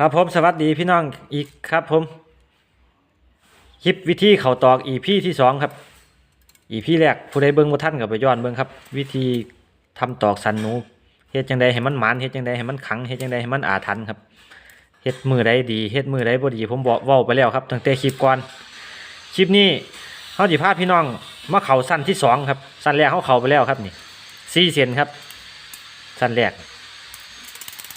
ครับผมสวัสดีพี่น้องอีกครับผมคลิปวิธีเข่าตอกอีพีที่สองครับอีพีแรกผู้ใดเบิ่งบ่ทันก็ไปย้อนเบิ่งครับ วิธีทำตอกสันหนูเฮ็ดจังใดให้มันหมานเฮ็ดจังใดให้มันขังเฮ็ดจังใดให้มันอาถรรพ์ครับเฮ็ดมือใดดีเฮ็ดมือใดบ่ดีผมบอกเว้าไปแล้วครับตั้งแต่คลิปก่อนคลิปนี้เฮาสิพาพี่น้องมาเข้าสั้นที่สองครับสั้นแรกเฮาเข้าไปแล้วครับนี่4เซนครับสั้นแรก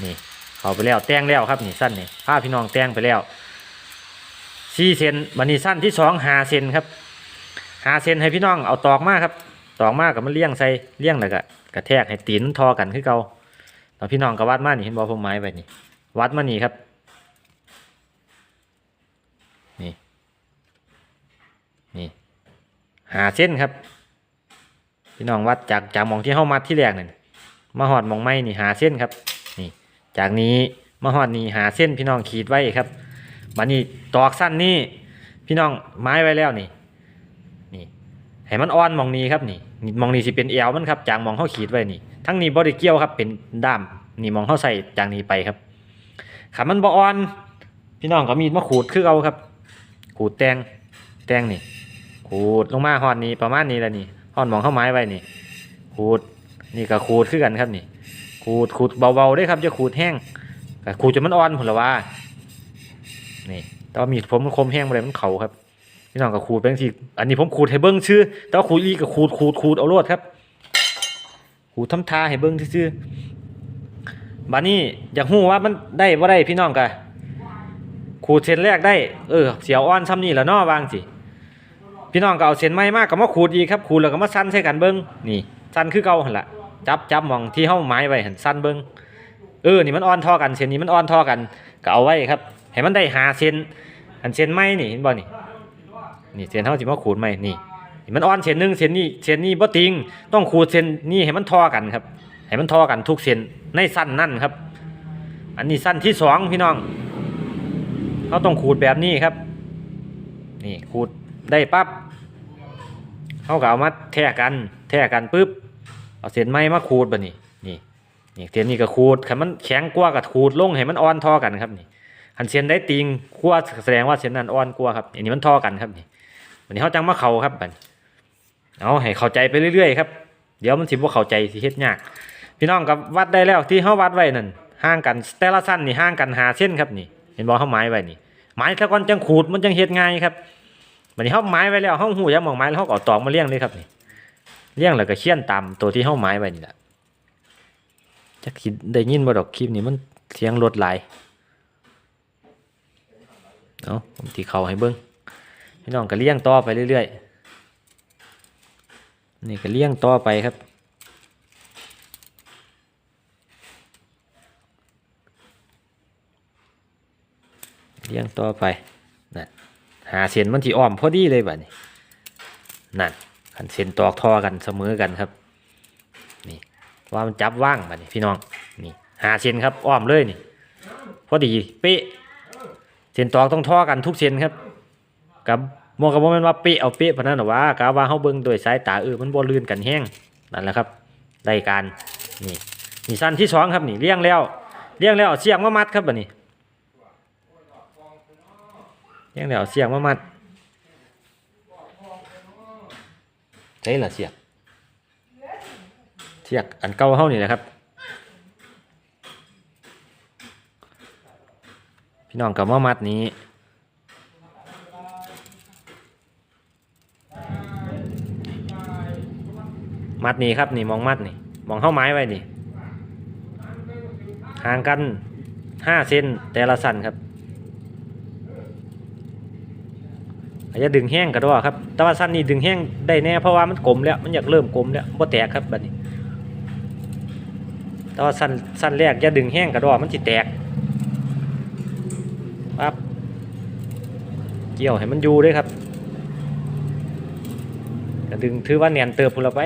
นี่ เขาไปแล้วแต่งแล้วครับนี่สั้นนี่พาพี่น้องแต่งไปแล้วสี่เซนบันนี้สั้นที่สองหาเซนครับหาเซนให้พี่น้องเอาตอกมากครับตอกมากกับมันเลี้ยงใส่เลี้ยงแล้วก็กระแทกให้ตีนมันทอกันคือเก่าแล้วพี่น้องก็วัดมานี่เห็นบอผมไม้ไปนี่ วัดมานี่ครับนี่นี่หาเส้นครับ พี่น้องวัดจากจากมองที่เข้ามัดที่แรกนี่มาหอดมองไม้นี่หาเส้นครับ จากนี้มาหอดนี้หาเส้นพี่น้องขีดไว้ครับบัดนี้ตอกสั้นนี่พี่น้องไม้ไว้แล้วนี่นี่ให้มันอ่อนมองนี้ครับนี่มองนี้สิเป็นเอวมันครับจากมองเขาขีดไว้นี่ ทั้งนี้บริเกียวครับเป็นด้ามนี่มองเขาใส่จากนี้ไปครับขามันบ่อ่อน พี่น้องก็มีดมาขูดคือเอาครับ ขูดแตงแตงนี่ ขูดลงมาหอดนี้ประมาณนี้แหละนี่หอดมองเข้าไม้ไว้นี่ ขูดนี่ก็ขูดคือกันครับนี่ ขูดขูดเบาๆได้ครับจะขูดแห้งขูดจนมันอ่อนผลละว่า นี่แต่ว่ามีดผมมันคมแห้งไปเลยมันเข่าครับพี่น้องก็ขูดไปทีอันนี้ผมขูดให้เบิ้งชื่อแต่ว่าขูดอีกก็ขูดขูดขูดเอาโลดครับขูดทำทาให้เบิ้งชื่อบานี้อยากหู้ว่ามันได้ว่าได้พี่น้องกันขูดเส้นแรกได้ เออ เสียวอ่อนซ้ำนี่แหละเนาะวางสิ พี่น้องก็เอาเส้นไม้มากก็มาขูดอีกครับ ขูดแล้วก็มาสั้นใส่กันเบิ้งนี่สั้นคือเก่าหันละ จับจับมองที่เฮาไม้ไว้หันสั้นเบิ่งเออนี่มันอ่อนท่อกันเส้นนี้มันอ่อนท่อกันก็เอาไว้ครับให้มันได้หาเส้นอันเส้นไม้นี่เห็นบ่นี่นี่เส้นเฮาสิมาขูดไม้นี่นี่มันอ่อนเส้นหนึงเส้นนี้เส้นนี้บ่ติงต้องขูดเส้นนี้ให้มันท่อกันครับ ให้มันท่อกันทุกเส้นในสั้นนั่นครับ อันนี้สั้นที่สองพี่น้องเราต้องขูดแบบนี้ครับ นี่ขูดได้ปั๊บเขาก็เอามาแท่กัน แท่กันปุ๊บ เอาเส้นไม้มาขูดบ่นี่นี่นี่เส้นนี้ก็ขูดคันมันแข็งกว่าก็ขูดลงให้มันอ่อนท่อกันครับนี่หันเส้นได้ติงกว่าแสดงว่าเส้นนั้นอ่อนกว่าครับอันนี้มันท่อกันครับนี่วันนี้เขาจังมาเข้าครับบัดเอาให้เข้าใจไปเรื่อยๆครับเดี๋ยวมันสิบ่เข้าใจสิเฮ็ดยากพี่น้องกับวัดได้แล้วที่เฮาวัดไว้นั่นห่างกันแต่ละสั้นนี่ห่างกันหาเส้นครับนี่ เห็นบ่เฮาไม้ไว้นี่ไม้ถ้าก่อนจังขูดมันจังเฮ็ดง่ายครับวันนี้เฮาไม้ไว้แล้วเฮาฮู้จักหมองไม้แล้วเฮาก็เอาตอกมาเลี้ยงเลยครับนี่ เลี้ยงแล้วก็เคี่ยนตามตัวที่เฮาหมายไว้นี่แหละจะคิดได้ยินบ่ดอกคลิปนี้มันเสียงรถหลายเอาผมตีเขาให้เบิ่งพี่น้องก็เลี้ยงต่อไปเรื่อยๆ นี่ก็เลี้ยงต่อไปครับ เลี้ยงต่อไปนั่นหาเส้นมันที่อ้อมพอดีเลยบัดนี้นั่น ขันเส้นตอกท่อกันเสมอกันครับ นี่ว่ามันจับว่างมานี่พี่น้องนี่หาเส้นครับอ้อมเลยนี่พอดีเป๊ะเส้นตอกต้องท่อกันทุกเส้นครับกับโมกับโมเมนว่าเป๊ะเอาเป๊ะพนันหรอว่ากาว่าเขาเบิ่งโดยสายตาเออมันบ่ลื่นกันแห้งนั่นแหละครับได้การนี่นี่สั้นที่สองครับนี่เลี้ยงแล้วเลี้ยงแล้วเสียงมามัดครับบัดนี้เลี้ยงแล้วเอาเสียงมามัด ใช่ละเสียกเสียกอันเก่าเฮานี่แหละครับ พี่น้องกับมามัดนี้มัดนี้ครับนี่มองมัดนี่มองเข้าไม้ไว้นี่ห่างกันห้าเซนแต่ละสันครับ อาจจะดึงแห้งก็ได้ครับ แต่ว่าสั้นนี่ดึงแห้งได้แน่เพราะว่ามันกลมแล้ว มันอยากเริ่มกลมแล้วบ่แตกครับแบัดนี้ แต่ว่าสั้นสั้นแรกอย่าดึงแห้งก็ได้มันสิแตกปั๊บเกี่ยวให้มันอยู่ด้วยครับก็ดึงถือว่าแน่นเติบพุ่นละไป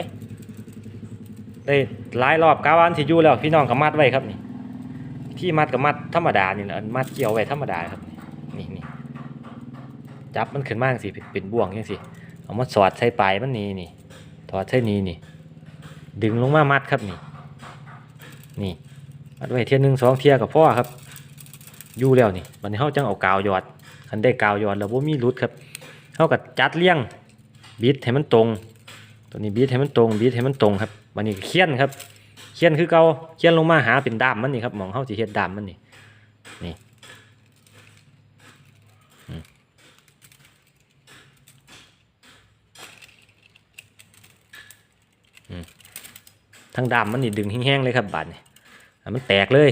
ได้หลายรอบกาวันสิอยู่แล้วพี่น้องก็มัดไว้ครับนี่ที่มัดก็มัดธรรมดานี่แหละอันมัดเกี่ยวไว้ธรรมดาครับ จับมันขึ้นมาจังสิเป็นบ่วงจังสิเอามาสอดใส่ปลายมันนี่นี่ถอดใส่นี้นี่ ดึงลงมามัดครับนี่ นี่มัดไว้เทียหนึ่งสองเทียกับพ่อครับยู่แล้วนี่บัดนี้เฮาจังเอากาวหยอดคันได้กาวหยอดแล้วบ่มีรุดครับเฮาก็จัดเรียงบิดให้มันตรง ตัวนี้บิดให้มันตรงบิดให้มันตรงครับบัดนี้เคียนครับเคียนคือเกาเคียนลงมาหาเป็นดามมันนี่ครับมองเฮาสิเฮ็ดดามมันนี่นี่อืมอืม ทั้งด้ามมันนี่ดึงแห้งๆเลยครับบาดนี่มันแตกเลย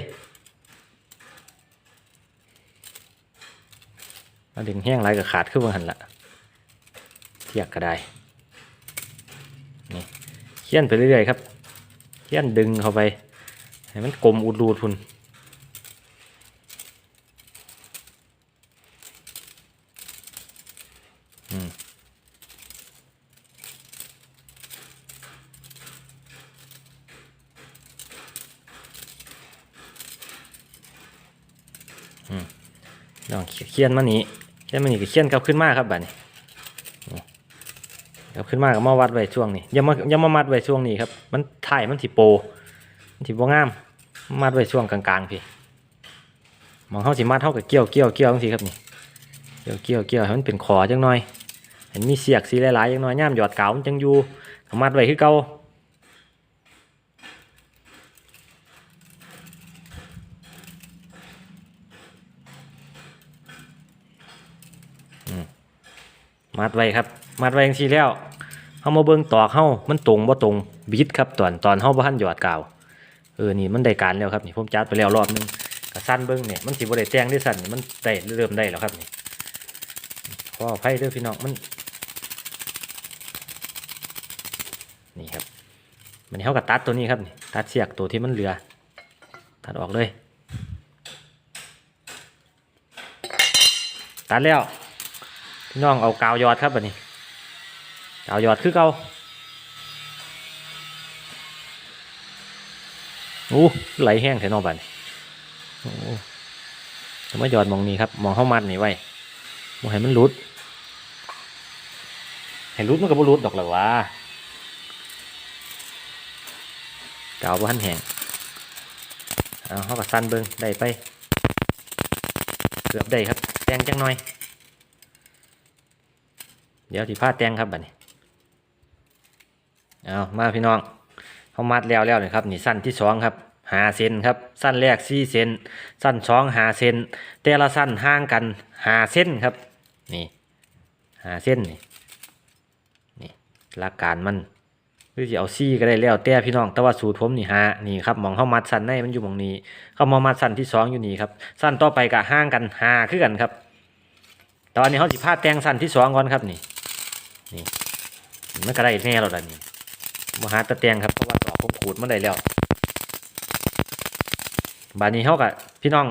มันดึงแห้งไรก็ขาดขึ้นมาหันละเทียกก็ได้นี่เคี่ยนไปเรื่อยๆครับเคี่ยนดึงเข้าไปให้มันกลมอุดรูดพุ่น ลองเคี่ยนมานี้เคี่ยนมานี้ก็เคี่ยนกลับขึ้นมาครับบัดนี้กลับขึ้นมาก็มาวัดไว้ช่วงนี้อย่ามาอย่ามามัดไว้ช่วงนี้ครับ มันถ่ายมันสิโปมันสิบ่งาม มัดไว้ช่วงกลางๆพี่มองเฮาสิมัดเฮาก็เกี่ยวเกี่ยวเกี่ยวจังซี่ครับนี่เกี่ยวเกี่ยวเกี่ยวให้มันเป็นขอจังหน่อยเห็นมีเสียกสีหลายๆจังหน่อยย่ามหยอดกามันจังอยู่มัดไว้คือเก่า มัดไว้ครับ มัดไว้จังซี่แล้วเฮามาเบิ่งตอกเฮามันตรงบ่ตรงบิดครับตอนตอนเฮาบ่ทันหยอดกาวเออนี่มันได้การแล้วครับนี่ผมจัดไปแล้วรอบหนึงก็สั้นเบิ้งเนี่ยมันสิบ่ได้แต่งได้สั้นนี่มันได้เริ่มได้แล้วครับนี่ขออภัยเด้อพี่น้องมันนี่ครับมันนี้าก็ตัดตัวนี้ครับนี่ตัดเสียกตัวที่มันเหลือ ตัดออกเลย ตัดแล้ว น้องเอากาวยอดครับแบบนี้กาวยอดคือเกาโอ้ไหลแห้งแถวนอกบ้านโอ้จะมยอดมองนี้ครับ มองเข้ามัดนี่ไว้มองให้มันรุดให้รุดมันก็บ่รุดดอกหรอวะกาวบ่ทันแห้งเอาเขาก็สั้นเบิ่งได้ไป เกือบได้ครับแตงจังหน่อย เดี๋ยวที่ผ้าแตงครับบัดนี้เอามาพี่น้องเขามัดแล้วแล้วนะครับนี่สั้นที่สองครับหาเซนครับ สั้นแรกสี่เซนสั้นสองหาเซนแต่ละสั้นห่างกันหาเส้นครับนี่หาเส้นนี่นี่หลักการมันหรือจะเอาซี่ก็ได้แล้วแต่พี่น้องแต่ว่าสูตรผมนี่หานี่ครับมองเข้ามัดสั้นในมันอยู่มองนี้ เข้ามามัดสั้นที่สองอยู่นี่ครับสั้นต่อไปก็ห่างกันหาคือกันครับตอนนี้เขาสิพาแตงสั้นที่สองก่อนครับนี่ มันก็ได้แน่แล้วล่ะนี่มาหาตะเตียงครับเพราะว่าต่อผมขูดมาได้แล้วบานนี้เฮากับพี่น้อง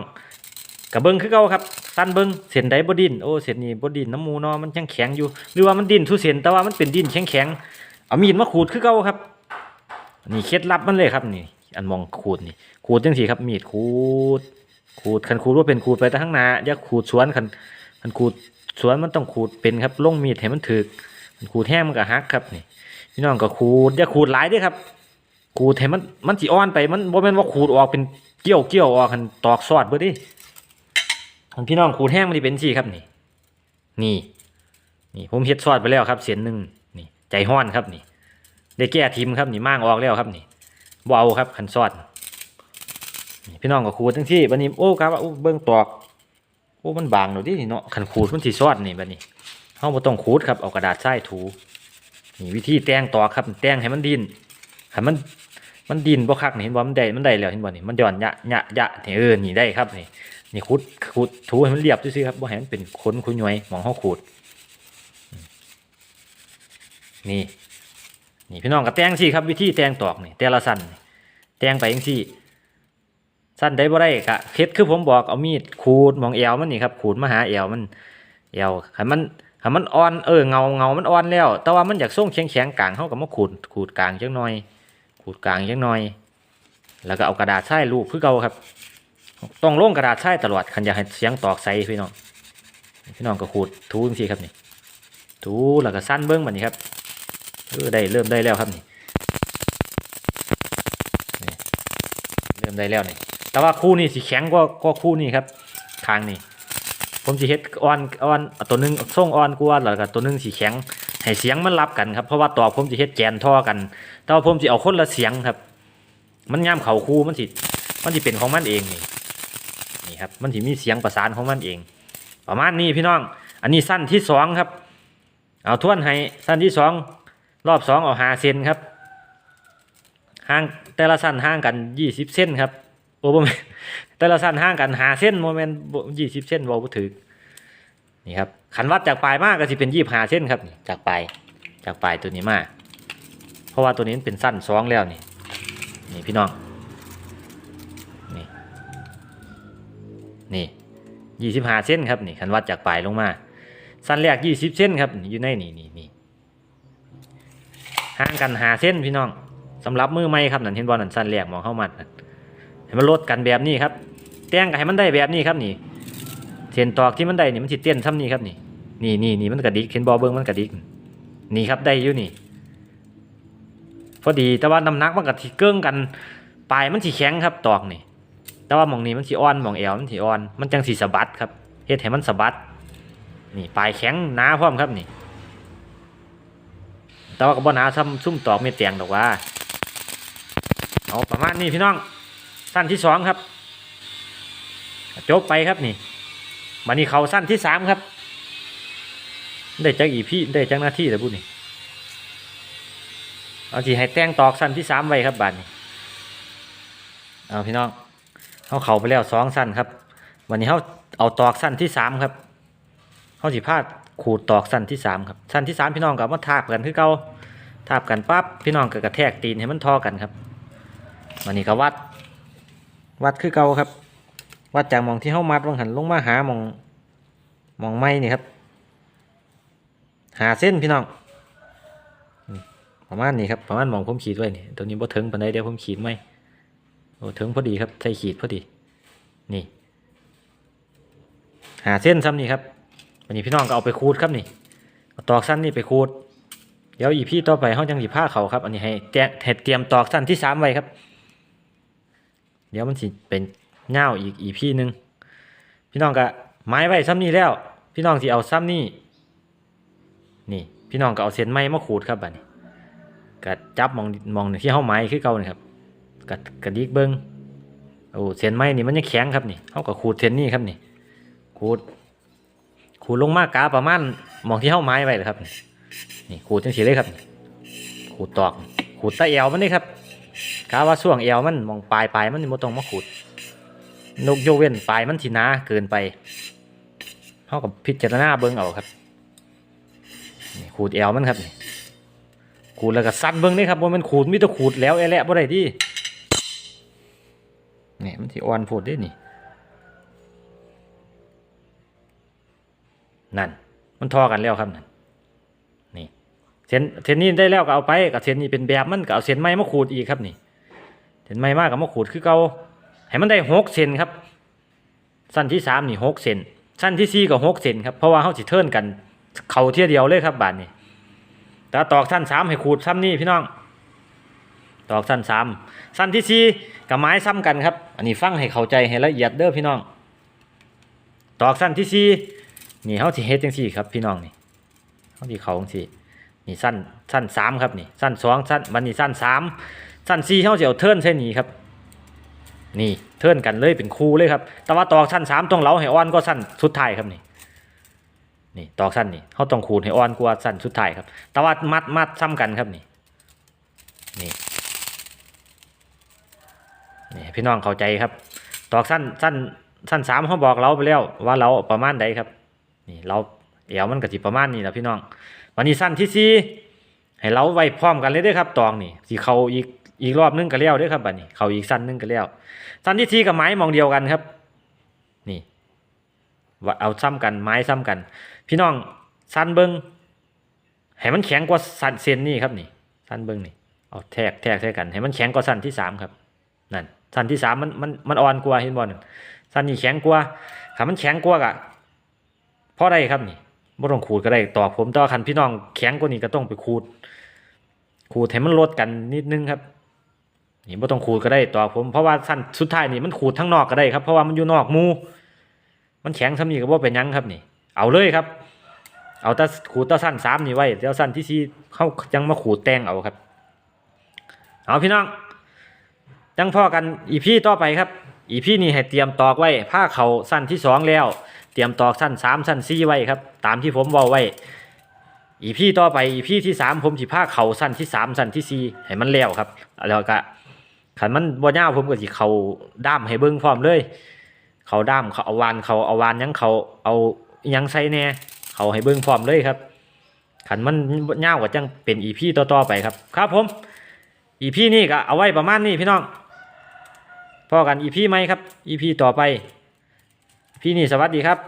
กับเบิ้งคือเก่าครับสั้นเบิ้งเส้นใดบ่ดินโอ้เส้นนี้บ่ดินน้ำมูนาะมันยังแข็งอยู่ หรือว่ามันดินทุเส้นแต่ว่ามันเป็นดินแข็งแข็งเอามีดมาขูดคือเก่าครับ นี่เคล็ดลับมันเลยครับนี่ อันมองขูดนี่ขูดจังซี่ครับ มีดขูด ขูดคันขูดว่าเป็นขูดไปแต่ข้างหน้าอย่าขูดสวนคันคันขูดสวนมันต้องขูดเป็นครับลงมีดให้มันถึก ขูดแห้งมันก็หักครับนี่พี่น้องก็ขูดอย่าขูดหลายด้วยครับ ขูดให้มันมันสิอ่อนไปมันบ่แม่นว่าขูดออกเป็นเกี้ยวเกี้ยวออกคันตอกซอดเบิดดิพี่น้องขูดแห้งมันสิเป็นซี่ครับนี่นี่ นี่ผมเฮ็ดซอดไปแล้วครับเส้นหนึ่งนี่ ใจห้อนครับนี่ได้แก้ทิมครับนี่ม่างออกแล้วครับนี่บ่เอาครับคันซอดพี่น้องก็ขูดจังซี่บัดนี้โอ้ครับโอ้เบิ่งตอกโอ้มันบางหน่อยดิเนาะคันขูดมันสิซอดนี่บัดนี้ เฮาบ่ต้องขูดครับเอากระดาษทรายถูนี่วิธีแต่งต่อครับแต่งให้มันดินให้มันมันดินบ่คักนี่เห็นบ่มันได้มันได้แล้วเห็นบ่นี่มันย้อนยะยะยะนี่เออนี่ได้ครับนี่นี่ขุดขุดถูให้มันเรียบซื่อๆครับบ่ให้มันเป็นขนคุยย้อยหมองเฮาขูดนี่นี่พี่น้องก็แต่งสิครับวิธีแต่งตอกนี่แต่ละสั้นแต่งไปจังซี่สั้นได้บ่ได้ก็เฮ็ดคือผมบอกเอามีดขูดมองแอวมันนี่ครับขูดมาหาแอวมันแอวให้มัน ถ้ามันอ่อนเออเงาเงามันอ่อนแล้ว แต่ว่ามันอยากส่งแข็งแข็งกลางเขาก็มาขูดขูดกลางจังหน่อย ขูดกลางจังหน่อย แล้วก็เอากระดาษทรายรูปคือเก่าครับ ต้องลงกระดาษทรายตลอดคันอยากให้เสียงตอกใสพี่น้องพี่น้องก็ขูดทูจังซี่ครับนี่ทูแล้วก็สั้นเบิ้งแบบนี้ครับเออได้เริ่มได้แล้วครับนี่เริ่มได้แล้วนี่แต่ว่าคู่นี้สีแข็งกว่าก็คู่นี้ครับทางนี่ ผมสิเฮ็ดอ่อนอ่อนตัวหนึงส่งอ่อนกว่าแล้วก็ตัวหนึงสิแข็งให้เสียงมันรับกันครับเพราะว่าตอผมสิเฮ็ดแกนท่อกัน แต่ว่าผมสิเอาคนละเสียงครับ มันย่ามเข้าคู่มันสิมันสิเป็นของมันเองนี่นี่ครับมันสิมีเสียงประสานของมันเอง ประมาณนี้พี่น้อง อันนี้สั้นที่สองครับ เอาทวนให้สั้นที่สองรอบสองเอาหาเซนครับห่างแต่ละสั้นห่างกันยี่สิบเส้นครับ โอ้บ่แม่นแต่ละสั้นห่างกันหาเส้นโมเมนต์ยี่สิบเส้นวอลถือนี่ครับขันวัดจากปลายมากก็สิเป็นยี่หาเส้นครับนี่จากปลายจากปลายตัวนี้มาก เพราะว่าตัวนี้เป็นสั้นสองแล้วนี่นี่พี่น้องนี่นี่ยี่สิบห้าเส้นครับนี่ขันวัดจากปลายลงมา สั้นแรกยี่สิบเส้นครับอยู่ในนี่นี่นี่ห่างกันหาเส้นพี่น้องสำหรับมือใหม่ครับนั่นเห็นบอลนั่นสั้นแรกมองเข้ามานั่น ให้มันลดกันแบบนี้ครับแต่งก็ให้มันได้แบบนี้ครับนี่เส้นตอกที่มันได้นี่มันสิเตี้ยนซ้ำนี่ครับนี่นี่นี่นี่มันกระดิกเห็นบอเบิ้งมันกระดิกนี่ครับได้อยู่นี่ พอดีแต่ว่าน้ำหนักมันกับที่เกิ้งกันปลายมันสีแข็งครับตอกนี่ แต่ว่าหมองนี้มันสีอ่อนหมองแอวมันสีอ่อน มันจังสีสะบัดครับเฮ็ดให้มันสะบัด นี่ปลายแข็งหนาพร้อมครับนี่ แต่ว่าก็บ่หนาซ้ำซุ่มตอกไม่เตียงดอกว่าเอาประมาณนี้พี่น้อง สั้นที่สองครับ จบไปครับนี่มานี่เขาสั้นที่สามครับ ได้จักอีพี่ได้จักหน้าที่แต่พูดนี่เอาสิให้แต่งตอกสั้นที่สามไว้ครับบาดนี้เอาพี่น้องเขาเขาไปแล้วสองสั้นครับวันนี้เขาเอาตอกสั้นที่สามครับเขาสิพาดขูดตอกสั้นที่สามครับสั้นที่สามพี่น้องกับมาทาบกันคือเก่าทาบกันปั๊บพี่น้องก็กระแทกตีนให้มันทอกันครับวันนี้ก็วัด วัดคือเก่าครับ วัดจากมองที่เฮามัดวางหันลงมาหามองมองไม้นี่ครับ หาเส้นพี่น้องประมาณนี้ครับประมาณมองผมขีดไว้นี่ตัวนี้บ่ถึงปานใดเดี๋ยวผมขีดไหมโอ้ถึงพอดีครับใส่ขีดพอดี นี่หาเส้นซ้ำนี่ครับวันนี้พี่น้องก็เอาไปคูดครับนี่ตอกสั้นนี่ไปคูด เดี๋ยวอีพี่ต่อไปเขาจังหยิบผ้าเขาครับ อันนี้ให้แตะให้เตรียมตอกสั้นที่สามไว้ครับ เดี๋ยวมันสิเป็นเง่าอีกอีพี่หนึ่งพี่น้องก็ไม้ไว้ซ้ำนี่แล้ว พี่น้องที่เอาซ้ำนี่นี่พี่น้องก็เอาเส้นไม้มาขูดครับบัดนี้ก็จับมองมองที่เฮาไม้คือเก่านี่ครับก็กระดิกเบิ้งโอ้เส้นไม้นี่มันยังแข็งครับนี่เฮาก็ขูดเส้นนี่ครับนี่ขูดขูดลงมากาประมาณมองที่เฮาไม้ไว้เลยครับนี่ขูดจังสีเลยครับขูดตอกขูดตะเอวมันนี่ครับ กาว่าช่วงเอวมันมองปลายปลายมันนี่บ่ต้องมาขูดนกโยเว้นปลายมันทีนาเกินไปเท่ากับพิจารณาเบิ่งเอาครับนี่ขูดเอวมันครับนี่ขูดแล้วก็ซัดเบิ่งนี่ครับว่ามันขูดมีแต่ขูดแล้วแอะแหละบ่ได้ที่นี่มันที่อ่อนโพดเด้นี่นั่น มันทอกันแล้วครับนั่นนี่เส้นเส้นนี้ได้แล้วก็เอาไปกับเส้นนี้เป็นแบบมันก็เอาเส้นไม้มาขูดอีกครับนี่ เส้นไม้มากกับมาขูดคือเก่าให้มันได้หกเซนครับ สั้นที่สามนี่หกเซนสั้นที่สี่ก็หกเซนครับเพราะว่าเขาสิเทิร์นกัน เข่าเที่ยเดียวเลยครับบาทนี่แต่ตอกสั้นสามให้ขูดซ้ำนี่พี่น้องตอกสั้นสามสั้นที่สี่กับไม้ซ้ำกันครับ อันนี้ฟังให้เข้าใจให้ละเอียดเด้อพี่น้อง ตอกสั้นที่สี่นี่เขาสิเฮ็ดจังสี่ครับพี่น้องนี่เขาที่เขาสินี่สั้นสั้นสามครับนี่สั้นสองสั้นมันนี่สั้นสาม สั้นสี่เขาจะเอาเทิร์นเส้นนี้ครับ นี่เทิร์นกันเลยเป็นคู่เลยครับ แต่ว่าตอกสั้นสามต้องเล้าให้อ่อนก็สั้นสุดท้ายครับนี่นี่ตอกสั้นนี่เขาต้องขูดให้อ่อนกว่าสั้นสุดท้ายครับ แต่ว่ามัดมัดซ้ำกันครับนี่นี่นี่พี่น้องเข้าใจครับ ตอกสั้นสั้นสั้นสามเขาบอกเราไปแล้วว่าเราประมาณใดครับ นี่เราเอวมันก็สิประมาณนี้แหละพี่น้องวันนี้สั้นที่สี่ให้เราไว้พร้อมกันเลยด้อครับตองนี่สิเขาอีก อีกรอบนึงก็แล้วด้อครับบัดนี้เขาอีกสั้นนึงก็แล้วสั้นที่สี่กับไม้มองเดียวกันครับ นี่ว่าเอาซ้ำกันไม้ซ้ำกัน พี่น้องสั้นเบิ้งให้มันแข็งกว่าสั้นเซนนี่ครับนี่สั้นเบิ้งนี่เอาแทกแทกใส่กันให้มันแข็งกว่าสั้นที่สามครับนั่นสั้นที่สามมันมันมันอ่อนกว่าเห็นบอลสั้นนี่แข็งกว่าถ้ามันแข็งกว่ากะเพราะได้ครับนี่บ่ต้องขูดก็ได้ตอกผมแต่ว่าคันพี่น้องแข็งกว่านี้ก็ต้องไปขูดขูดให้มันลดกันนิดนึงครับ นี่บ่ต้องขูดก็ได้ต่อผมเพราะว่าสั้นสุดท้ายนี่มันขูดทั้งนอกก็ได้ครับเพราะว่ามันอยู่นอกมูมันแข็งสำนีก็บ่เป็นยังครับนี่ เอาเลยครับ เอาตะขูดตะสั้นสามนี่ไว้เดี๋ยวสั้นที่สี่เขาจังมาขูดแตงเอาครับ เอาพี่น้องจังพ่อกันอีพี่ต่อไปครับ อีพี่นี่ให้เตรียมตอกไว้ผ้าเขาสั้นที่สองแล้ว เตรียมตอกสั้นสามสั้นสี่ไว้ครับ ตามที่ผมบอกไว้ อีพี่ต่อไปอีพี่ที่สามผมสิผ้าเขาสั้นที่สามสั้นที่สี่ให้มันแล้วครับแล้วก็ ขันมันบ่ยาวผมก็สิเขาด้ามให้เบิ้งพร้อมเลย เขาด้ามเขาเอาวานเขาเอาวานยังเขาเอายังใส่แน่เขาให้เบิ้งพร้อมเลยครับขันมันยาวกว่าจังเป็นอีพี่ต่อๆไปครับ ครับผมอีพีนี่ก็เอาไว้ประมาณนี้พี่น้องพอกันอีพีไหมครับอีพีต่อไปพี่นี่สวัสดีครับ